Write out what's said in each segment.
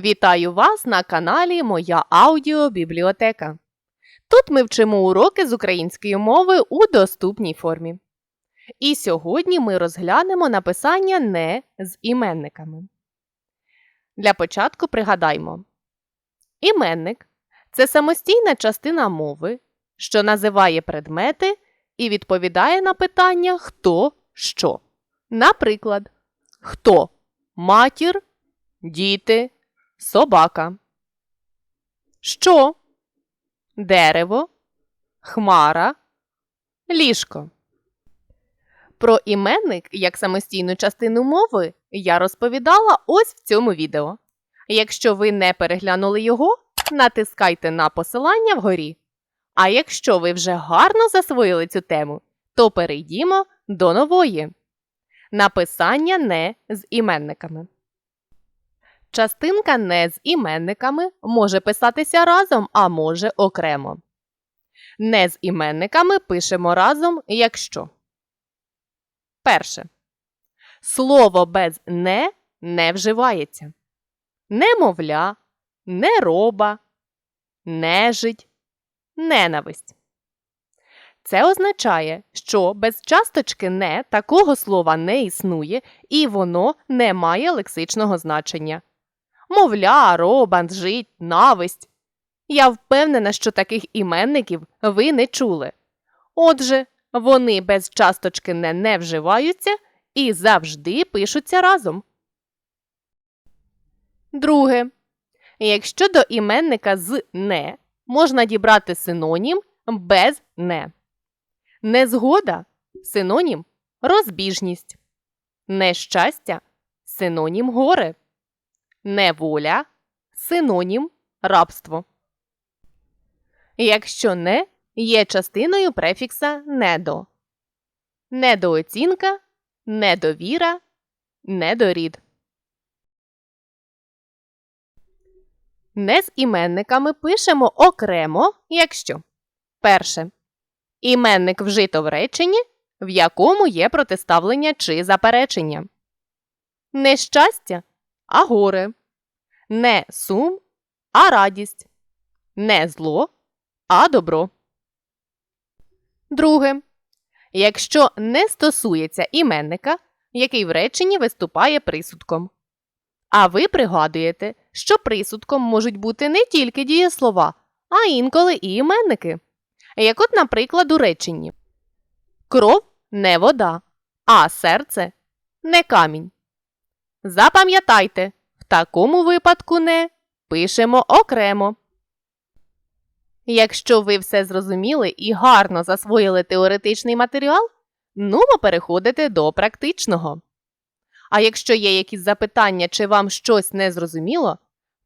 Вітаю вас на каналі Моя аудіобібліотека. Тут ми вчимо уроки з української мови у доступній формі. І сьогодні ми розглянемо написання не з іменниками. Для початку пригадаймо: іменник це самостійна частина мови, що називає предмети і відповідає на питання хто що. Наприклад, хто матір, діти, собака. Що? Дерево, хмара, ліжко. Про іменник як самостійну частину мови я розповідала ось в цьому відео. Якщо ви не переглянули його, натискайте на посилання вгорі. А якщо ви вже гарно засвоїли цю тему, то перейдімо до нової. Написання не з іменниками. Частинка не з іменниками може писатися разом, а може окремо. Не з іменниками пишемо разом, якщо. Перше. Слово без не не вживається. Немовля, нероба, нежить, ненависть. Це означає, що без часточки не такого слова не існує і воно не має лексичного значення. Мовля, роба, жить, нависть. Я впевнена, що таких іменників ви не чули. Отже, вони без часточки не не вживаються і завжди пишуться разом. Друге. Якщо до іменника з не можна дібрати синонім без не. Незгода синонім розбіжність. Нещастя синонім горе. Неволя синонім рабство. Якщо не є частиною префікса недо. Недооцінка, недовіра, недорід. Не з іменниками пишемо окремо, якщо перше. Іменник вжито в реченні, в якому є протиставлення чи заперечення. Нещастя а горе. Не сум, а радість. Не зло, а добро. Друге. Якщо не стосується іменника, який в реченні виступає присудком. А ви пригадуєте, що присудком можуть бути не тільки дієслова, а інколи і іменники. Як от, наприклад, у реченні Кров не вода, а серце не камінь. Запам'ятайте, в такому випадку не пишемо окремо. Якщо ви все зрозуміли і гарно засвоїли теоретичний матеріал, нумо переходити до практичного. А якщо є якісь запитання чи вам щось не зрозуміло,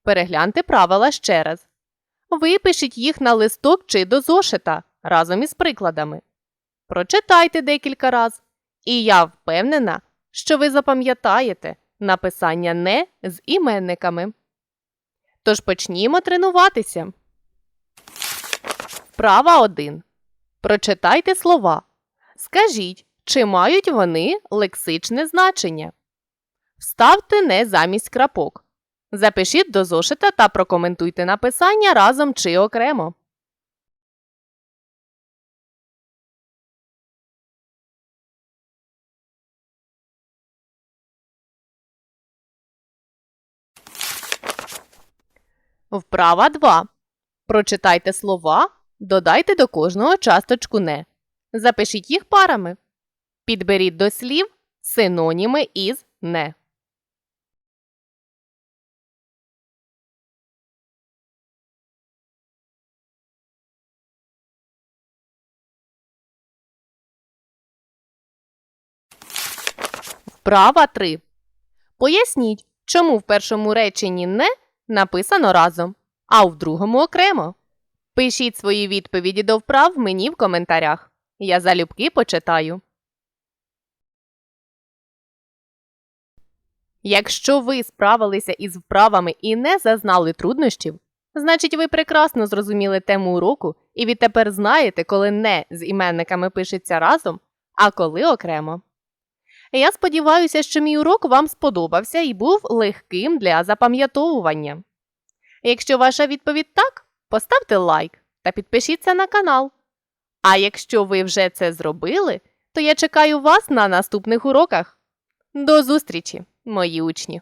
перегляньте правила ще раз. Випишіть їх на листок чи до зошита разом із прикладами. Прочитайте декілька раз, і я впевнена, що ви запам'ятаєте написання не з іменниками. Тож почнімо тренуватися. Вправа 1. Прочитайте слова. Скажіть, чи мають вони лексичне значення. Вставте не замість крапок. Запишіть до зошита та прокоментуйте написання разом чи окремо. Вправа 2. Прочитайте слова, додайте до кожного часточку не. Запишіть їх парами. Підберіть до слів синоніми із не. Вправа 3. Поясніть, чому в першому реченні не написано разом, а в другому окремо. Пишіть свої відповіді до вправ мені в коментарях. Я залюбки почитаю. Якщо ви справилися із вправами і не зазнали труднощів, значить ви прекрасно зрозуміли тему уроку і відтепер знаєте, коли не з іменниками пишеться разом, а коли окремо. Я сподіваюся, що мій урок вам сподобався і був легким для запам'ятовування. Якщо ваша відповідь так, поставте лайк та підпишіться на канал. А якщо ви вже це зробили, то я чекаю вас на наступних уроках. До зустрічі, мої учні!